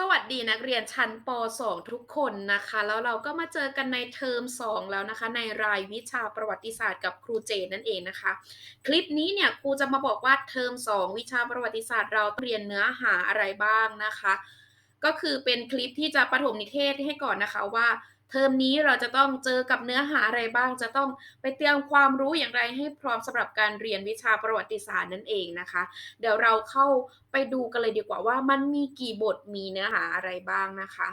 สวัสดีนักเรียนชั้นป .2 ทุกคนนะคะ แล้วเราก็มาเจอกันในเทอม 2 แล้วนะคะ ในรายวิชาประวัติศาสตร์กับครูเจนนั่นเองนะคะ คลิปนี้เนี่ยครูจะมาบอกว่าเทอม 2 วิชาประวัติศาสตร์เราเรียนเนื้อหาอะไรบ้างนะคะ ก็คือเป็นคลิปที่จะประถมนิเทศให้ก่อนนะคะว่า เทอมนี้เราจะต้องเจอกับเนื้อหาอะไรบ้าง จะต้องไปเตรียมความรู้อย่างไรให้พร้อมสำหรับการเรียนวิชาประวัติศาสตร์นั่นเองนะคะ เดี๋ยวเราเข้าไปดูกันเลยดีกว่าว่ามันมีกี่บทมีเนื้อหาอะไรบ้างนะคะ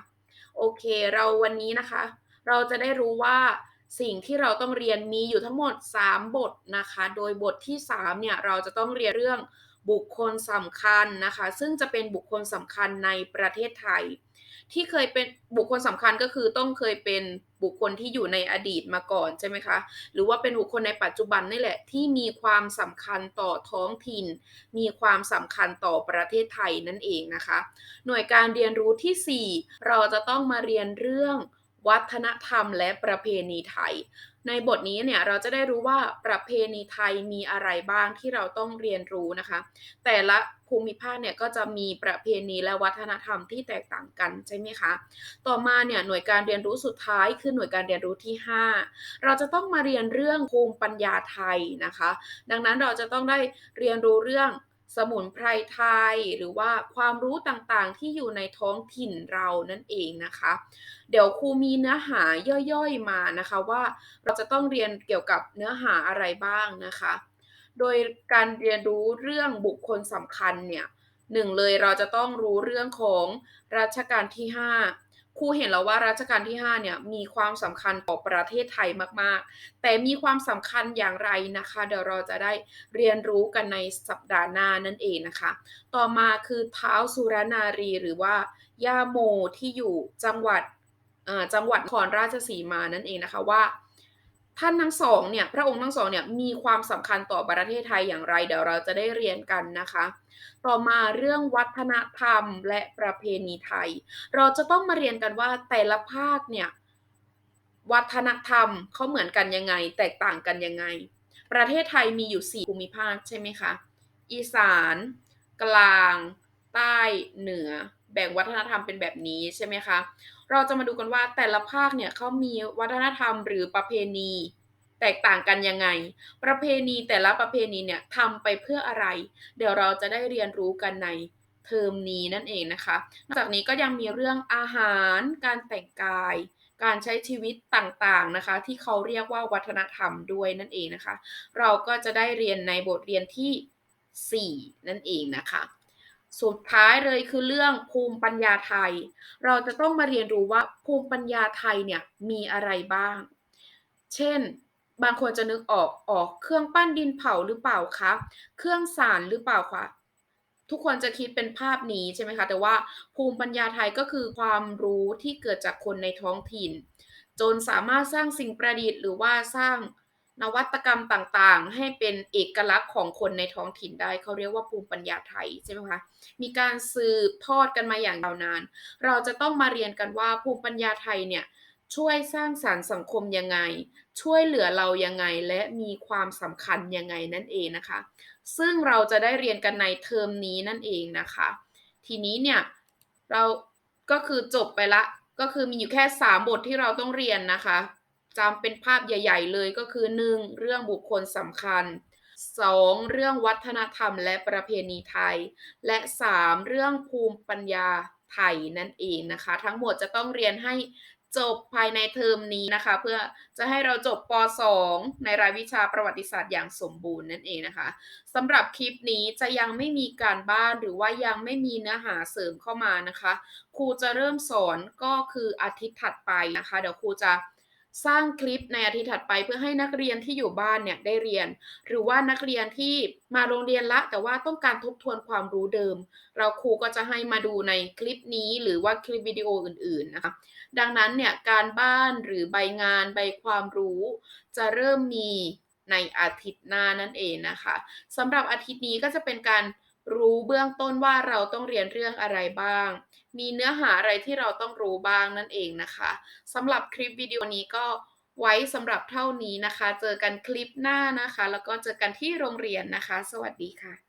โอเค เราวันนี้นะคะ เราจะได้รู้ว่าสิ่งที่เราต้องเรียนมีอยู่ทั้งหมด 3 บทนะคะ โดยบทที่ 3 เนี่ย เราจะต้องเรียนเรื่องบุคคลสำคัญนะคะ ซึ่งจะเป็นบุคคลสำคัญในประเทศไทย ที่เคยเป็นบุคคลสำคัญก็คือต้องเคยเป็นบุคคลที่อยู่ในอดีตมาก่อนใช่ไหมคะ หรือว่าเป็นบุคคลในปัจจุบันนี่แหละที่มีความสำคัญต่อท้องถิ่น มีความสำคัญต่อประเทศไทยนั่นเองนะคะ หน่วยการเรียนรู้ที่ 4 เราจะต้องมาเรียนเรื่อง วัฒนธรรมและประเพณีไทย ในบทนี้เนี่ยเราจะได้รู้ว่าประเพณีไทยมีอะไรบ้างที่เราต้องเรียนรู้นะคะ แต่ละภูมิภาคเนี่ยก็จะมีประเพณีและวัฒนธรรมที่แตกต่างกันใช่ไหมคะ ต่อมาเนี่ยหน่วยการเรียนรู้สุดท้ายคือหน่วยการเรียนรู้ที่ 5 เราจะต้องมาเรียนเรื่องภูมิปัญญาไทยนะคะ ดังนั้นเราจะต้องได้เรียนรู้เรื่อง สมุนไพรไทยหรือว่าความรู้ต่างๆที่อยู่ในท้องถิ่นเรานั่นเองนะคะ เดี๋ยวครูมีเนื้อหาย่อยๆมานะคะว่าเราจะต้องเรียนเกี่ยวกับเนื้อหาอะไรบ้างนะคะ โดยการเรียนรู้เรื่องบุคคลสำคัญเนี่ยหนึ่งเลยเราจะต้องรู้เรื่องของรัชกาลที่ 5 ครูเห็นแล้วว่ารัชกาลที่ 5 เนี่ยมีความสำคัญต่อประเทศไทยมากๆ แต่มีความสำคัญอย่างไรนะคะ เดี๋ยวเราจะได้เรียนรู้กันในสัปดาห์หน้านั่นเองนะคะ ต่อมาคือเท้าสุรนารีหรือว่าย่าโมที่อยู่จังหวัดจังหวัดนครราชสีมานั่นเองนะคะว่า ท่านทั้งสองเนี่ยพระองค์ทั้งสองเนี่ยมีความสำคัญต่อประเทศไทยอย่างไร เดี๋ยวเราจะได้เรียนกันนะคะ ต่อมาเรื่องวัฒนธรรมและประเพณีไทย เราจะต้องมาเรียนกันว่าแต่ละภาคเนี่ยวัฒนธรรมเขาเหมือนกันยังไง แตกต่างกันยังไง ประเทศไทยมีอยู่ 4 ภูมิภาคใช่ไหมคะ อีสาน กลาง ใต้เหนือ แบ่งวัฒนธรรมเป็นแบบนี้ใช่ไหมคะ เราจะมาดูกันว่าแต่ละภาคเนี่ยเขามีวัฒนธรรมหรือประเพณี แตกต่างกันยังไง ประเพณีแต่ละประเพณีเนี่ยทำไปเพื่ออะไร เดี๋ยวเราจะได้เรียนรู้กันในเทอมนี้นั่นเองนะคะ นอกจากนี้ก็ยังมีเรื่องอาหาร การแต่งกาย การใช้ชีวิตต่างๆนะคะ ที่เขาเรียกว่าวัฒนธรรมด้วยนั่นเองนะคะ เราก็จะได้เรียนในบทเรียนที่ 4 นั่นเองนะคะ สุดท้ายเลยคือเรื่องภูมิปัญญาไทย เราจะต้องมาเรียนรู้ว่าภูมิปัญญาไทยเนี่ยมีอะไรบ้าง เช่น บางคนจะนึกออกออกเครื่องปั้นดินเผาหรือเปล่าคะ เครื่องสารหรือเปล่าคะ ทุกคนจะคิดเป็นภาพนี้ใช่ไหมคะ แต่ว่าภูมิปัญญาไทยก็คือความรู้ที่เกิดจากคนในท้องถิ่น จนสามารถสร้างสิ่งประดิษฐ์หรือว่าสร้าง นวัตกรรมต่างๆ ให้เป็นเอกลักษณ์ของคนในท้องถิ่นได้ เขาเรียกว่าภูมิปัญญาไทยใช่ไหมคะ มีการสืบทอดกันมาอย่างยาวนาน เราจะต้องมาเรียนกันว่าภูมิปัญญาไทยเนี่ยช่วยสร้างสารรค์สังคมยังไง ช่วยเหลือเรายังไงและมีความสำคัญยังไงนั่นเองนะคะ ซึ่งเราจะได้เรียนกันในเทอมนี้นั่นเองนะคะ ทีนี้เนี่ยเราก็คือจบไปละ ก็คือมีอยู่แค่ 3 บทที่เราต้องเรียนนะคะ จำเป็นภาพใหญ่ ๆ เลยก็คือ 1. เรื่องบุคคลสำคัญ 2. เรื่องวัฒนธรรมและประเพณีไทย และ 3. เรื่องภูมิปัญญาไทยนั่นเองนะคะ ทั้งหมดจะต้องเรียนให้จบภายในเทอมนี้นะคะ เพื่อจะให้เราจบป .2 ในรายวิชาประวัติศาสตร์อย่างสมบูรณ์นั่นเองนะคะสำหรับคลิปนี้จะยังไม่มีการบ้านหรือว่ายังไม่มีเนื้อหาเสริมเข้ามานะคะ ครูจะเริ่มสอนก็คืออาทิตย์ถัดไปนะคะ เดี๋ยวครูจะ สร้างคลิปในอาทิตย์ถัดไปเพื่อให้นักเรียนที่อยู่บ้านเนี่ยได้เรียน หรือว่านักเรียนที่มาโรงเรียนละ แต่ว่าต้องการทบทวนความรู้เดิม เราครูก็จะให้มาดูในคลิปนี้หรือว่าคลิปวิดีโออื่นๆนะคะดังนั้นเนี่ยการบ้านหรือใบงานใบความรู้ จะเริ่มมีในอาทิตย์หน้านั่นเองนะคะสำหรับอาทิตย์นี้ก็จะเป็นการ รู้เบื้องต้นว่าเราต้องเรียนเรื่องอะไรบ้าง มีเนื้อหาอะไรที่เราต้องรู้บ้างนั่นเองนะคะสำหรับคลิปวิดีโอนี้ก็ไว้สำหรับเท่านี้นะคะ เจอกันคลิปหน้านะคะ แล้วก็เจอกันที่โรงเรียนนะคะ สวัสดีค่ะ